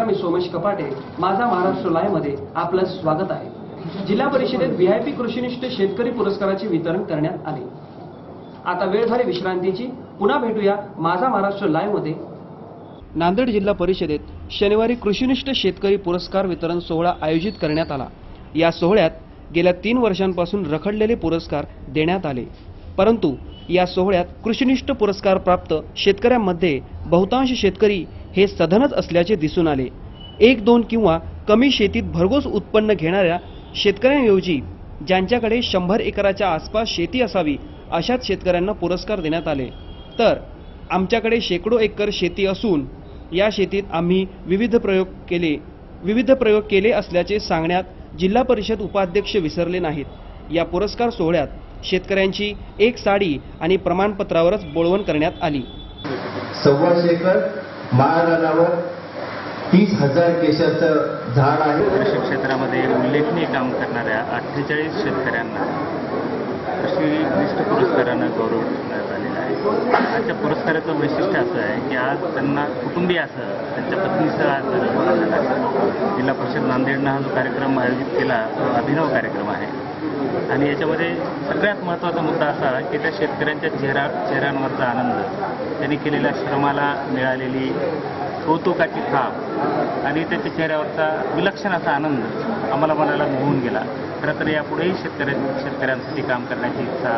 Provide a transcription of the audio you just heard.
नमस्कार मी सोमेश कपाटे. माझा महाराष्ट्र लाईव्हमध्ये आपलं स्वागत आहे. जिल्हा परिषदेत व्हीआयपी कृषीनिष्ठ शेतकरी पुरस्काराचे वितरण करण्यात आले. आता वेळ झाली विश्रांतीची. पुन्हा भेटूया माझा महाराष्ट्र लाईव्हमध्ये नांदेड जिल्हा परिषदेत शनिवारी कृषीनिष्ठ शेतकरी पुरस्कार वितरण सोहळा आयोजित करण्यात आला. या सोहळ्यात गेल्या तीन वर्षांपासून रखडलेले पुरस्कार देण्यात आले. परंतु या सोहळ्यात कृषीनिष्ठ पुरस्कार प्राप्त शेतकऱ्यांमध्ये बहुतांश शेतकरी हे सधनच असल्याचे दिसून आले. एक दोन किंवा कमी शेतीत भरघोस उत्पन्न घेणाऱ्या शेतकऱ्यांऐवजी ज्यांच्याकडे शंभर एकराच्या आसपास शेती असावी अशाच शेतकऱ्यांना पुरस्कार देण्यात आले. तर आमच्याकडे शेकडो एकर शेती असून या शेतीत आम्ही विविध प्रयोग केले. विविध प्रयोग केले असल्याचे सांगण्यात जिल्हा परिषद उपाध्यक्ष विसरले नाहीत. या पुरस्कार सोहळ्यात शेतकऱ्यांची एक साडी आणि प्रमाणपत्रावरच बोळवण करण्यात आली. सव्वाशे एकर माळरानावर तीस हजार केशाचं झाड आहे. कृषी क्षेत्रामध्ये उल्लेखनीय काम करणाऱ्या अठ्ठेचाळीस शेतकऱ्यांना कृषी निष्ठ पुरस्कारानं गौरव करण्यात आलेला आहे. आजच्या पुरस्काराचं वैशिष्ट्य असं आहे की आज त्यांना कुटुंबियासह त्यांच्या पत्नीसह आज जिल्हा परिषद नांदेडनं हा जो कार्यक्रम आयोजित केला तो अभिनव कार्यक्रम आहे. आणि याच्यामध्ये सगळ्यात महत्त्वाचा मुद्दा असा की त्या शेतकऱ्यांच्या चेहरा चेहऱ्यांवरचा आनंद त्यांनी केलेल्या श्रमाला मिळालेली कौतुकाची थाप आणि त्याच्या चेहऱ्यावरचा विलक्षण असा आनंद आम्हाला मनाला मोहून गेला. खरं तर यापुढेही शेतकऱ्या शेतकऱ्यांसाठी काम करण्याची इच्छा